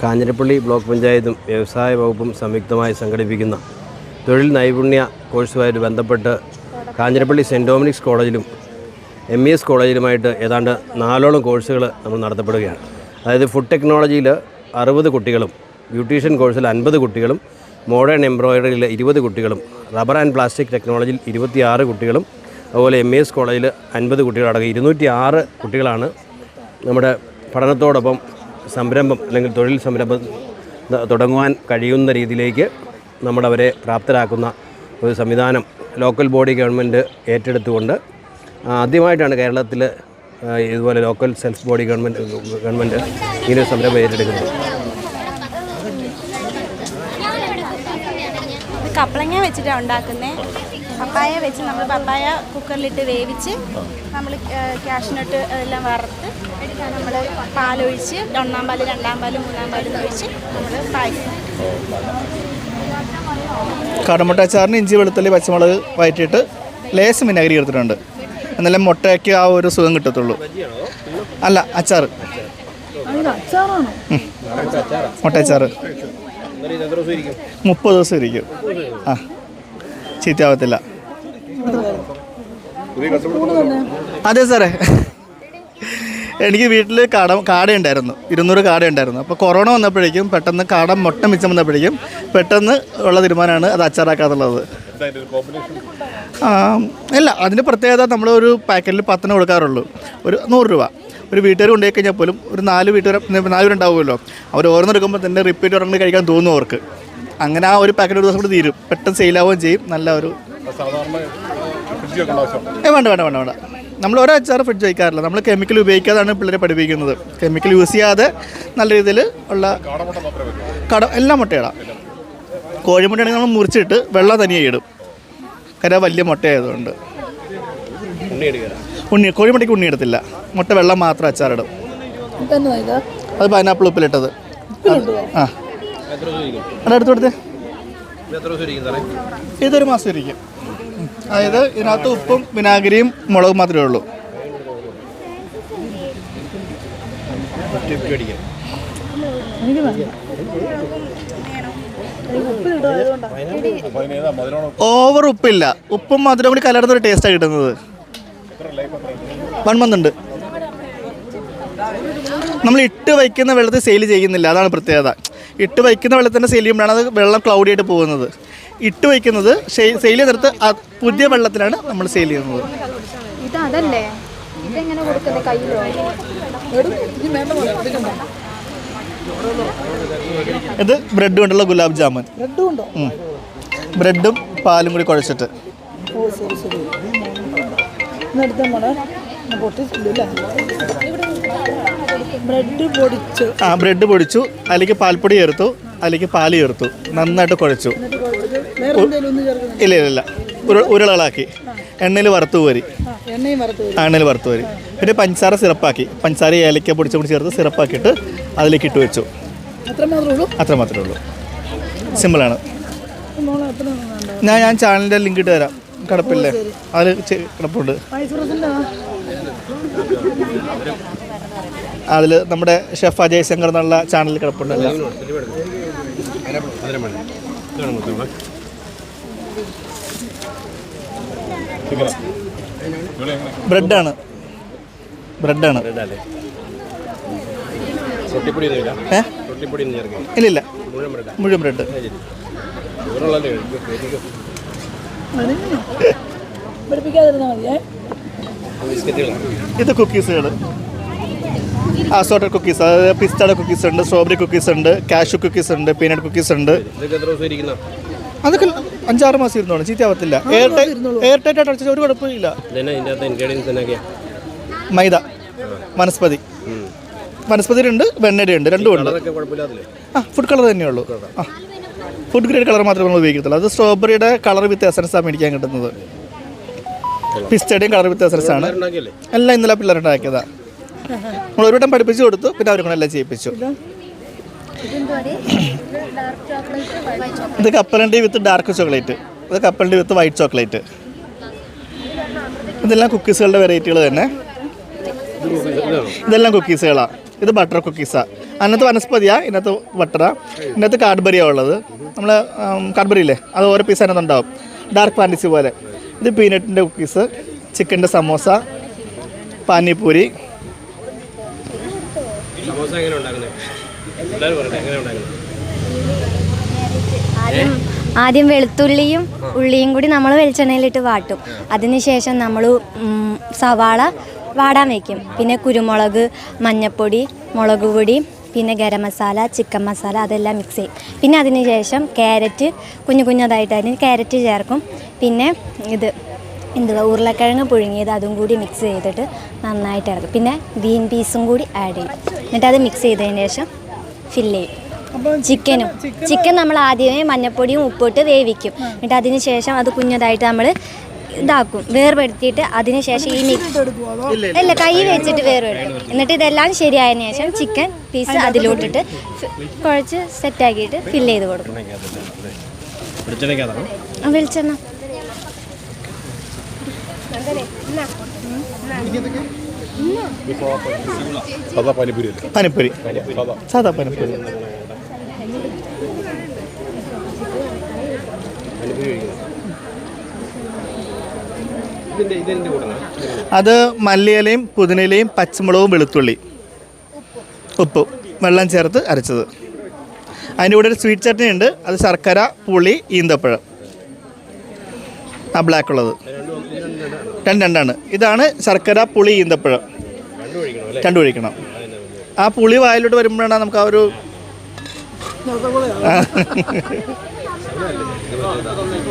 Kanjirappally block പഞ്ചായത്തും വ്യവസായ വകുപ്പും സംയുക്തമായി സംഘടിപ്പിക്കുന്ന തൊഴിൽ നൈപുണ്യ കോഴ്സുമായിട്ട് ബന്ധപ്പെട്ട് കാഞ്ഞിരപ്പള്ളി സെന്റ് ഡോമിനിക്സ് കോളേജിലും എം ഇ എസ് കോളേജിലുമായിട്ട് ഏതാണ്ട് നാലോളം കോഴ്സുകൾ നമ്മൾ നടത്തപ്പെടുകയാണ്. അതായത് ഫുഡ് ടെക്നോളജിയിൽ അറുപത് കുട്ടികളും ബ്യൂട്ടീഷ്യൻ കോഴ്സിൽ അൻപത് കുട്ടികളും മോഡേൺ എംബ്രോയ്ഡറിയിൽ ഇരുപത് കുട്ടികളും റബ്ബർ ആൻഡ് പ്ലാസ്റ്റിക് ടെക്നോളജിയിൽ ഇരുപത്തിയാറ് കുട്ടികളും അതുപോലെ എം എസ് കോളേജിൽ അൻപത് കുട്ടികളടക്കം ഇരുന്നൂറ്റി ആറ് കുട്ടികളാണ് നമ്മുടെ പഠനത്തോടൊപ്പം സംരംഭം അല്ലെങ്കിൽ തൊഴിൽ സംരംഭം തുടങ്ങുവാൻ കഴിയുന്ന രീതിയിലേക്ക് നമ്മളവരെ പ്രാപ്തരാക്കുന്ന ഒരു സംവിധാനം ലോക്കൽ ബോഡി ഗവൺമെന്റ് ഏറ്റെടുത്തുകൊണ്ട് ആദ്യമായിട്ടാണ് കേരളത്തിൽ ഇതുപോലെ local self body government government ഇങ്ങനെ സംരംഭം ഏറ്റെടുക്കുന്നത്. കപ്പളങ്ങ വെച്ചിട്ടാണ് ഉണ്ടാക്കുന്നത് പപ്പായ വെച്ച് നമ്മൾ പപ്പായ കുക്കറിലിട്ട് വേവിച്ച് നമ്മൾ ക്യാഷിനോട്ട് എല്ലാം വറുത്ത് നമ്മൾ പാലൊഴിച്ച് ഒന്നാം പാൽ രണ്ടാം പാൽ മൂന്നാം പാൽ ഒഴിച്ച് നമ്മൾ പായസം. കടമുട്ട അച്ചാറിന് ഇഞ്ചി വെളുത്തുള്ളി പച്ചമുളക് വയറ്റിയിട്ട് ലേസ് വിനാഗിരി എടുത്തിട്ടുണ്ട് എന്നാലേ മുട്ടയ്ക്ക് ആ ഒരു സുഖം കിട്ടത്തുള്ളൂ. അല്ല അച്ചാറ്. മുട്ട അച്ചാർ മുപ്പത് ദിവസം ഇരിക്കും. ആ. ചീത്തയാവത്തില്ല. അതെ സാറേ. എനിക്ക് വീട്ടിൽ കാട കാടയുണ്ടായിരുന്നു. ഇരുന്നൂറ് കാടയുണ്ടായിരുന്നു. അപ്പോൾ കൊറോണ വന്നപ്പോഴേക്കും പെട്ടെന്ന് കാട മുട്ട മിച്ചം വന്നപ്പോഴേക്കും പെട്ടെന്ന് ഉള്ള തീരുമാനമാണ് അത് അച്ചാറാക്കാന്നുള്ളത്. ആ, ഇല്ല. അതിന്റെ പ്രത്യേകത നമ്മൾ ഒരു പാക്കറ്റിൽ പത്തിന് കൊടുക്കാറുള്ളൂ. ഒരു നൂറ് രൂപ. ഒരു വീട്ടുകാർ കൊണ്ടുപോയി കഴിഞ്ഞാൽ പോലും ഒരു നാല് വീട്ടുകാർ നാല് പേരുണ്ടാവുമല്ലോ. അവർ ഓരോന്നെടുക്കുമ്പോൾ തന്നെ റിപ്പീറ്റ് ഒരെണ്ണം കഴിക്കാൻ തോന്നും അവർക്ക്. അങ്ങനെ ആ ഒരു പാക്കറ്റ് ഒരു ദിവസം കൂടി തീരും. പെട്ടെന്ന് സെയിലാവുകയും ചെയ്യും. നല്ല ഒരു വേണ്ട വേണ്ട വേണ്ട വേണ്ട. നമ്മൾ ഓരോ അച്ചാർ ഫ്രിഡ്ജ് വയ്ക്കാറില്ല. നമ്മൾ കെമിക്കൽ ഉപയോഗിക്കാതാണ് പിള്ളേരെ പഠിപ്പിക്കുന്നത്. കെമിക്കൽ യൂസ് ചെയ്യാതെ നല്ല രീതിയിൽ ഉള്ള കട എല്ലാ മുട്ടയിടാം. കോഴിമുട്ടയാണെങ്കിൽ നമ്മൾ മുറിച്ചിട്ട് വെള്ളം തനിയെ ഇടും. കാരണം വലിയ മുട്ടയായതുകൊണ്ട്. ഉണ്ണി കോഴിമുട്ടയ്ക്ക് ഉണ്ണി ഇടത്തില്ല മുട്ട വെള്ളം മാത്രം അച്ചാറിടും അത് പൈനാപ്പിൾ ഉപ്പിലിട്ടത് ആ അത് എടുത്തു കൊടുത്തേ ഇതൊരു മാസം ഇരിക്കും അതായത് ഇതിനകത്ത് ഉപ്പും വിനാഗിരിയും മുളകും മാത്രമേ ഉള്ളൂ ഓവർ ഉപ്പില്ല ഉപ്പും മധുരം കൂടി കലർന്നൊരു ടേസ്റ്റാണ് കിട്ടുന്നത് വൺ മന്ത് ഉണ്ട്. നമ്മൾ ഇട്ട് വയ്ക്കുന്ന വെള്ളത്തിൽ സെയിൽ ചെയ്യുന്നില്ല. അതാണ് പ്രത്യേകത. ഇട്ട് വയ്ക്കുന്ന വെള്ളത്തിന്റെ സെയിൽ ചെയ്യുമ്പോഴാണ് അത് വെള്ളം ക്ലൗഡി ആയിട്ട് പോകുന്നത്. ഇട്ട് വയ്ക്കുന്നത് സെയിൽ ചെയ്തെടുത്ത് പുതിയ വെള്ളത്തിലാണ് നമ്മൾ സെയിൽ ചെയ്യുന്നത്. ഇതല്ലേ ഇതെങ്ങനെ കൊടുക്കുന്നത് കയ്യിലോ? ഇത് ബ്രെഡ് കൊണ്ടുള്ള ഗുലാബ് ജാമുൻ. ബ്രെഡും പാലും കൂടി കുഴച്ചിട്ട്. ബ്രെഡ് പൊടിച്ചു. ആ ബ്രെഡ് പൊടിച്ചു. അതിലേക്ക് പാൽപ്പൊടി ചേർത്തു. അതിലേക്ക് പാൽ ചേർത്തു. നന്നായിട്ട് കുഴച്ചു. ഇല്ല ഇല്ല ഇല്ല. ഉരുള ഉരുളകളാക്കി. എണ്ണയിൽ വറുത്ത് കോരി എണ്ണയിൽ വറുത്ത് കോരി പിന്നെ പഞ്ചസാര സിറപ്പാക്കി. പഞ്ചസാര ഏലക്ക പൊടിച്ച് കൂടി ചേർത്ത് സിറപ്പാക്കിയിട്ട് അതിലേക്ക് ഇട്ട് വെച്ചു. അത്ര മാത്രമേ ഉള്ളൂ? സിമ്പിളാണ്. മോളെ ഞാൻ ഞാൻ ചാനലിന്റെ ലിങ്ക് ഇട്ട് തരാം. കിടപ്പില്ലേ? അതിൽ കിടപ്പുണ്ട്. അതിൽ നമ്മുടെ ഷെഫ് അജയ് ശങ്കർ എന്നുള്ള ചാനലിൽ കിടപ്പുണ്ട് ബ്രെഡാണ്. ബ്രെഡാണ്. ഇല്ലില്ല. മുഴുവൻ ബ്രെഡ്? പഠിപ്പിക്കാതിരുന്നാൽ മതിയേ ഇത് കുക്കീസുകൾ അസോട്ടഡ് കുക്കീസ് അതായത് പിസ്റ്റാഡ് കുക്കീസ് ഉണ്ട് സ്ട്രോബെറി കുക്കീസ് ഉണ്ട് കാഷ്യൂ കുക്കീസ് ഉണ്ട് പീനട്ട് കുക്കീസ് ഉണ്ട്. അതൊക്കെ അഞ്ചാറ് മാസം ഇരുന്നോളും. ചീത്തയാവത്തില്ല എയർ ടൈറ്റ് എയർ ടൈറ്റ് ആയിട്ട് അടച്ചാൽ ഒരു കുഴപ്പമില്ല മൈദ വനസ്പതി. വനസ്പതിയിലുണ്ട് ഉണ്ട് വെണ്ണയുടെ ഉണ്ട് രണ്ടും ഉണ്ട്. ആ ഫുഡ് കളർ തന്നെയുള്ളൂ. ആ. ഫുഡ് ഗ്രേഡ് കളർ മാത്രമേ നമ്മൾ ഉപയോഗിക്കത്തുള്ളൂ. അത് സ്ട്രോബെറിയുടെ കളർ വിത്ത് എസൻസാണ് മേടിക്കാൻ കിട്ടുന്നത്. പിസ്റ്റയുടെയും കളർ വിത്ത് എസൻസ് ആണ് ഉണ്ടാക്കിയല്ലേ? എല്ലാം ഇന്നലെ പിള്ളേരുണ്ടാക്കിയതാണ് നമ്മൾ ഒരു വട്ടം പഠിപ്പിച്ചു കൊടുത്തു പിന്നെ അവരെ കൊണ്ടെല്ലാം ചെയ്യിപ്പിച്ചു. ഇത് കപ്പലണ്ടി വിത്ത് ഡാർക്ക് ചോക്ലേറ്റ് ഇത് കപ്പലണ്ടി വിത്ത് വൈറ്റ് ചോക്ലേറ്റ് ഇതെല്ലാം കുക്കീസുകളുടെ വെറൈറ്റികൾ തന്നെ. ഇതെല്ലാം കുക്കീസുകളാണ് ഇത് ബട്ടർ കുക്കീസാണ് അതിനകത്ത് വനസ്പതിയാ ഇതിനകത്ത് വട്ടറ ഇതിനകത്ത് കാഡ്ബറിയാണ് ഉള്ളത്. നമ്മൾ കാഡ്ബറി ഇല്ലേ അത് ഓരോ പീസ് അതിനകത്ത് ഉണ്ടാവും. ഡാർക്ക് ഫാന്റസി പോലെ. ഇത് പീനട്ടിന്റെ കുക്കീസ് ചിക്കന്റെ സമോസ പാനിപ്പൂരി. സമോസ എങ്ങനെ ഉണ്ടാക്കുന്നത് എല്ലാവരും എങ്ങനെ ഉണ്ടാക്കുന്നത് ആദ്യം ആദ്യം വെളുത്തുള്ളിയും ഉള്ളിയും കൂടി നമ്മൾ വെളിച്ചെണ്ണയിലിട്ട് വാട്ടും. അതിനുശേഷം നമ്മൾ സവാള വാടാൻ വയ്ക്കും പിന്നെ കുരുമുളക് മഞ്ഞൾപ്പൊടി മുളക് പൊടി പിന്നെ ഗരം മസാല ചിക്കൻ മസാല അതെല്ലാം മിക്സ് ചെയ്യും. പിന്നെ അതിന് ശേഷം ക്യാരറ്റ് കുഞ്ഞു കുഞ്ഞതായിട്ട് അതിന് ക്യാരറ്റ് ചേർക്കും. പിന്നെ ഇത് എന്തുവാ ഉരുളക്കിഴങ്ങ് പുഴുങ്ങിയത് അതും കൂടി മിക്സ് ചെയ്തിട്ട് നന്നായിട്ട് ഇറക്കും പിന്നെ ഗ്രീൻ പീസും കൂടി ആഡ് ചെയ്യും. എന്നിട്ട് അത് മിക്സ് ചെയ്തതിന് ശേഷം ഫില്ല് ചെയ്യും. ചിക്കനും. ചിക്കൻ നമ്മൾ ആദ്യമേ മഞ്ഞപ്പൊടിയും ഉപ്പിട്ട് വേവിക്കും. എന്നിട്ട് അതിന് ശേഷം അത് കുഞ്ഞതായിട്ട് നമ്മൾ ഇതാക്കും വേർപെടുത്തിയിട്ട് അതിന് ശേഷം ഈ മിക്സ് അല്ല കൈ വെച്ചിട്ട് വേർപെടുത്തും. എന്നിട്ട് ഇതെല്ലാം ശരിയായതിനു ശേഷം ചിക്കൻ പീസ് അതിലോട്ടിട്ട് കുഴച്ച് സെറ്റാക്കിയിട്ട് ഫില്ല് ചെയ്ത് കൊടുക്കും. വെളിച്ചെണ്ണ. സാധാ പാനിപ്പൂരി. അത് മല്ലിയിലയും പുതിനയിലയും പച്ചമുളകും വെളുത്തുള്ളി. ഉപ്പ്. വെള്ളം ചേർത്ത് അരച്ചത്. അതിന്റെ കൂടെ ഒരു സ്വീറ്റ് ചട്നി ഉണ്ട്. അത് ശർക്കര പുളി ഈന്തപ്പഴം. ആ ബ്ലാക്ക് ഉള്ളത്. രണ്ട് രണ്ടാണ് ഇതാണ് ശർക്കര പുളി ഈന്തപ്പഴം. രണ്ടു ഒഴിക്കണം. ആ പുളി വായിലോട്ട് വരുമ്പോഴാണ് നമുക്ക് ആ ഒരു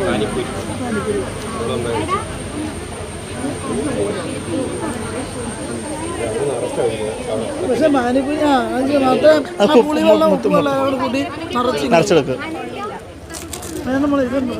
പാനിപ്പൂരി അത് ആ പുളിവെള്ളം ഉപ്പുവെള്ളം അവിടെ നിറച്ച് നിറച്ചെടുക്കുക നമ്മൾ ഇതുണ്ട്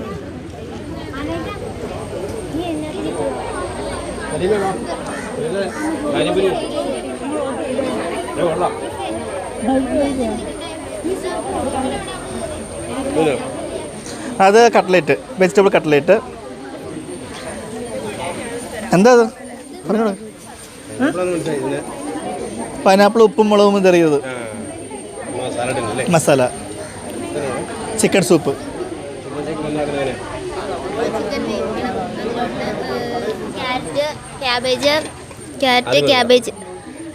അത് കട്ട്ലേറ്റ് വെജിറ്റബിൾ കട്ട്ലേറ്റ്. എന്താ അത്? പറഞ്ഞോളൂ. പൈനാപ്പിൾ ഉപ്പും മുളകും ഇതെറിയത് masala chicken soup. Cabbage carrot cabbage.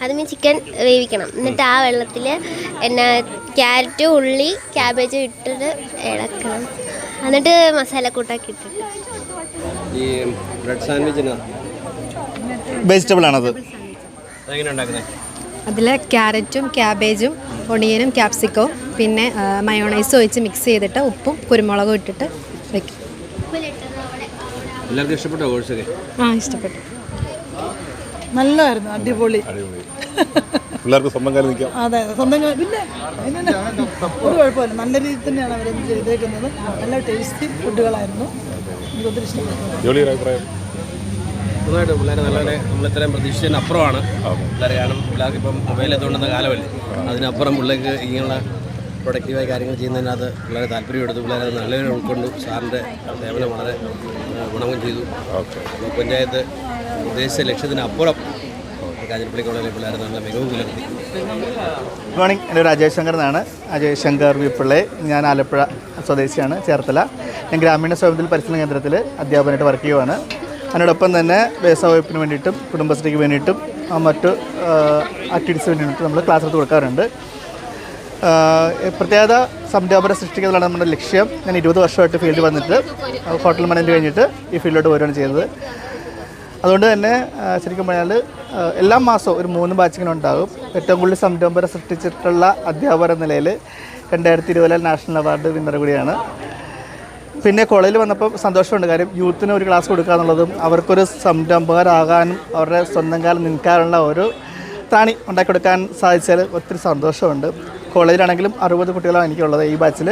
അത് മീൻ ചിക്കൻ വേവിക്കണം. എന്നിട്ട് ആ വെള്ളത്തിൽ എന്നാ ക്യാരറ്റ് ഉള്ളി ക്യാബേജ് ഇട്ടിട്ട് ഇളക്കണം. എന്നിട്ട് മസാല കൂട്ടാക്കി ഇട്ടിട്ട് ഈ ബ്രെഡ് സാൻഡ്വിച്ചിന് വെജിറ്റബിൾ ആണത്. അതിൽ ക്യാരറ്റും ക്യാബേജും ഒണിയനും ക്യാപ്സിക്കവും പിന്നെ മയോണൈസും ഒഴിച്ച് മിക്സ് ചെയ്തിട്ട് ഉപ്പും കുരുമുളകും ഇട്ടിട്ട് വയ്ക്കും എല്ലാവർക്കും ഇഷ്ടപ്പെട്ടോ കോഴ്സൊക്കെ? ആ ഇഷ്ടപ്പെട്ടു. നല്ലതായിരുന്നു അടിപൊളി. പിള്ളേർക്ക് സ്വന്തം കാര്യം നിൽക്കാം. അതെ സ്വന്തം പിന്നെ ഒരു കുഴപ്പമില്ല. നല്ല രീതിയിൽ തന്നെയാണ് അവർ ചെയ്തേക്കുന്നത്. നല്ല ടേസ്റ്റി ഫുഡുകളായിരുന്നു എനിക്ക് ഒത്തിരി ഇഷ്ടപ്പെട്ടു. ജോലിയുടെ പിള്ളേരെ നല്ലപോലെ നമ്മൾ ഇത്രയും പ്രതീക്ഷിച്ചതിന് അപ്പുറമാണ്. പിള്ളേർ കാരണം പിള്ളേർക്ക് ഇപ്പം മൊബൈൽ എത്തുകൊണ്ടുന്ന കാലമല്ലേ. അതിനപ്പുറം പിള്ളേർക്ക് ഇങ്ങനെയുള്ള പ്രൊഡക്റ്റീവായ കാര്യങ്ങൾ ചെയ്യുന്നതിനകത്ത് പിള്ളേരെ താല്പര്യമെടുത്തു പിള്ളേരെ നല്ല നല്ലതിനെ ഉൾക്കൊണ്ടു സാറിന്റെ സേവനം വളരെ ഗുണവും ചെയ്തു. പഞ്ചായത്ത് ഉദ്ദേശിച്ച ലക്ഷ്യത്തിനപ്പുറം നല്ല മികവ് പുലർത്തി. ഗുഡ് മോർണിംഗ് എന്റെ ഒരു അജയ് ശങ്കർ എന്നാണ്. അജയ് ശങ്കർ വി പിള്ളെ ഞാൻ ആലപ്പുഴ സ്വദേശിയാണ് ചേർത്തല. ഞാൻ ഗ്രാമീണ സ്വയംതൊഴിൽ പരിശീലന കേന്ദ്രത്തിൽ അധ്യാപകനായിട്ട് വർക്ക് ചെയ്യുവാണ്. അതിനോടൊപ്പം തന്നെ വേസ വകുപ്പിന് വേണ്ടിയിട്ടും കുടുംബശ്രീക്ക് വേണ്ടിയിട്ടും മറ്റ് ആക്ടിവിറ്റീസിന് വേണ്ടിയിട്ടും നമ്മൾ ക്ലാസ് എടുത്ത് കൊടുക്കാറുണ്ട്. പ്രത്യേക സൃഷ്ടിക്കുക എന്നുള്ളതാണ് നമ്മുടെ ലക്ഷ്യം. ഞാൻ ഇരുപത് വർഷമായിട്ട് ഫീൽഡിൽ വന്നിട്ട് ഹോട്ടൽ മാനേജ് കഴിഞ്ഞിട്ട് ഈ ഫീൽഡിലോട്ട് വരികയാണ് ചെയ്തത്. അതുകൊണ്ട് തന്നെ ശരിക്കും പറഞ്ഞാൽ എല്ലാ മാസവും ഒരു മൂന്ന് ബാച്ചിങ്ങനെ ഉണ്ടാകും. ഏറ്റവും കൂടുതൽ സംരംഭം സൃഷ്ടിച്ചിട്ടുള്ള അധ്യാപകർ എന്ന നിലയിൽ രണ്ടായിരത്തി ഇരുപതിലെ നാഷണൽ അവാർഡ് വിന്നർ കൂടിയാണ് പിന്നെ കോളേജിൽ വന്നപ്പോൾ സന്തോഷമുണ്ട്. കാര്യം യൂത്തിന് ഒരു ക്ലാസ് കൊടുക്കുക എന്നുള്ളതും അവർക്കൊരു സംരംഭകരാകാനും അവരുടെ സ്വന്തം കാലം നിൽക്കാനുള്ള ഒരു താണി ഉണ്ടാക്കി കൊടുക്കാൻ സാധിച്ചാൽ ഒത്തിരി സന്തോഷമുണ്ട്. കോളേജിലാണെങ്കിലും അറുപത് കുട്ടികളാണ് എനിക്കുള്ളത് ഈ ബാച്ചിൽ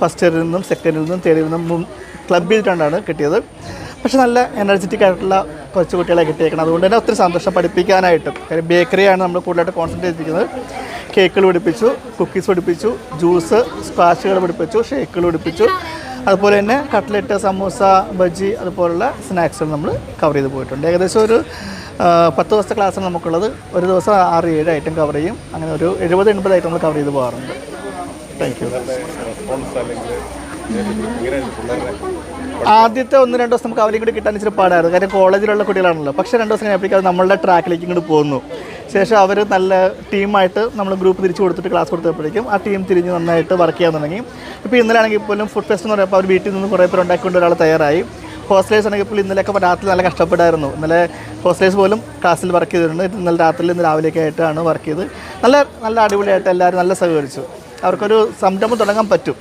ഫസ്റ്റ് ഇയറിൽ നിന്നും സെക്കൻഡിൽ നിന്നും തേർഡിൽ നിന്നും ക്ലബ് ചെയ്തിട്ടാണ് കിട്ടിയത്. പക്ഷെ നല്ല എനർജറ്റിക് ആയിട്ടുള്ള കുറച്ച് കുട്ടികളെ കിട്ടിയേക്കണം. അതുകൊണ്ട് തന്നെ ഒത്തിരി സന്തോഷം പഠിപ്പിക്കാനായിട്ടും. കാര്യം ബേക്കറിയാണ് നമ്മൾ കൂടുതലായിട്ട് കോൺസെൻട്രേറ്റ് ചെയ്തിരിക്കുന്നത്. കേക്കുകൾ പിടിപ്പിച്ചു കുക്കീസ് പിടിപ്പിച്ചു ജ്യൂസ് സ്ക്വാഷുകൾ പിടിപ്പിച്ചു ഷേക്കുകൾ പഠിപ്പിച്ചു അതുപോലെ തന്നെ കട്ട്ലറ്റ് സമൂസ ബജി അതുപോലുള്ള സ്നാക്സുകൾ നമ്മൾ കവർ ചെയ്ത് പോയിട്ടുണ്ട്. ഏകദേശം ഒരു പത്ത് ദിവസത്തെ ക്ലാസ്സാണ് നമുക്കുള്ളത്. ഒരു ദിവസം ആറ് ഏഴ് ഐറ്റം കവർ ചെയ്യും. അങ്ങനെ ഒരു എഴുപത് എൺപത് ഐറ്റം നമ്മൾ കവർ ചെയ്ത് പോകാറുണ്ട്. താങ്ക് യു ആദ്യത്തെ ഒന്ന് രണ്ട് ദിവസം നമുക്ക് അവരെയും കൂടി കിട്ടാൻ ഇച്ചിരി പാടായിരുന്നു. കാര്യം കോളേജിലുള്ള കുട്ടികളാണല്ലോ. പക്ഷേ രണ്ട് ദിവസം കഴിഞ്ഞപ്പോഴേക്കും അത് നമ്മളുടെ ട്രാക്കിലേക്ക് ഇങ്ങോട്ട് പോകുന്നു. ശേഷം അവർ നല്ല ടീമായിട്ട് നമ്മൾ ഗ്രൂപ്പ് തിരിച്ചു കൊടുത്തിട്ട് ക്ലാസ് കൊടുത്തപ്പോഴേക്കും ആ ടീം തിരിഞ്ഞ് നന്നായിട്ട് വർക്ക് ചെയ്യാൻ തുടങ്ങി. ഇപ്പോൾ ഇന്നലെ ആണെങ്കിൽ പോലും ഫുഡ് ഫെസ്റ്റ് എന്ന് പറയുമ്പോൾ അവർ വീട്ടിൽ നിന്ന് കുറേ പേർ ഉണ്ടാക്കിക്കൊണ്ട് ഒരാൾ തയ്യാറായി. ഹോസ്റ്റലേഴ്സ് ആണെങ്കിൽ ഇപ്പോൾ ഇന്നലെയൊക്കെ രാത്രി നല്ല കഷ്ടപ്പെടായിരുന്നു. ഇന്നലെ ഹോസ്റ്റലേഴ്സ് പോലും ക്ലാസ്സിൽ വർക്ക് ചെയ്തിട്ടുണ്ട്. ഇന്നലെ രാത്രിയിൽ ഇന്ന് രാവിലെയൊക്കെ ആയിട്ടാണ് വർക്ക് ചെയ്ത്. നല്ല നല്ല അടിപൊളിയായിട്ട് എല്ലാവരും നല്ല സഹകരിച്ചു. അവർക്കൊരു സംരംഭം തുടങ്ങാൻ പറ്റും.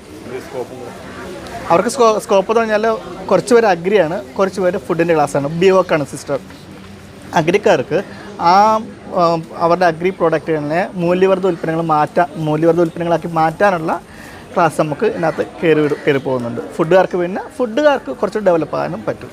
അവർക്ക് സ്കോ സ്കോപ്പ് എന്ന് പറഞ്ഞാൽ കുറച്ച് പേര് അഗ്രിയാണ് കുറച്ച് പേര് ഫുഡിന്റെ ക്ലാസ്സാണ് ബി സിസ്റ്റർ അഗ്രിക്കാർക്ക് ആ അവരുടെ അഗ്രി പ്രോഡക്റ്റുകളിലെ മൂല്യവർദ്ധ ഉൽപ്പന്നങ്ങൾ മാറ്റാൻ മൂല്യവർദ്ധ ഉൽപ്പന്നങ്ങളാക്കി മാറ്റാനുള്ള ക്ലാസ് നമുക്ക് ഇതിനകത്ത് കയറി കയറി പോകുന്നുണ്ട്. ഫുഡുകാർക്ക് പിന്നെ ഫുഡുകാർക്ക് കുറച്ച് ഡെവലപ്പ് ആകാനും പറ്റും.